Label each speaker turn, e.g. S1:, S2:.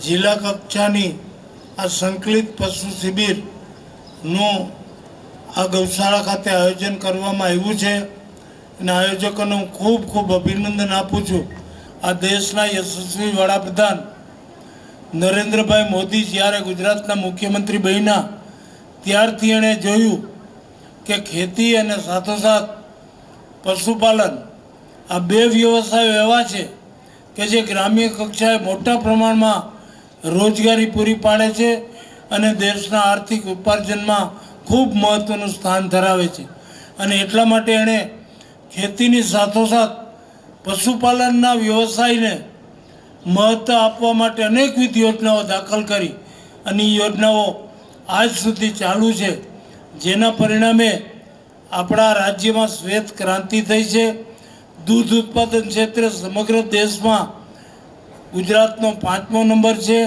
S1: જિલ્લા કક્ષાની આ સંકલિત પશુ શિબિરનું આ ગૌશાળા ખાતે આયોજન કરવામાં આવ્યું છે. અને આયોજકોને હું ખૂબ ખૂબ અભિનંદન આપું છું. આ દેશના યશસ્વી વડાપ્રધાન નરેન્દ્રભાઈ મોદી જ્યારે ગુજરાતના મુખ્યમંત્રી બન્યા, ત્યારથી એણે જોયું કે ખેતી અને સાથોસાથ પશુપાલન આ બે વ્યવસાયો એવા છે કે જે ગ્રામ્ય કક્ષાએ મોટા પ્રમાણમાં રોજગારી પૂરી પાડે છે અને દેશના આર્થિક ઉપાર્જનમાં ખૂબ મહત્ત્વનું સ્થાન ધરાવે છે. અને એટલા માટે એણે ખેતીની સાથોસાથ પશુપાલનના વ્યવસાયને મહત્ત્વ આપવા માટે અનેકવિધ યોજનાઓ દાખલ કરી અને એ યોજનાઓ આજ સુધી ચાલુ છે. જેના પરિણામે આપણા રાજ્યમાં શ્વેત ક્રાંતિ થઈ છે. દૂધ ઉત્પાદન ક્ષેત્રે સમગ્ર દેશમાં ગુજરાતનો પાંચમો નંબર છે.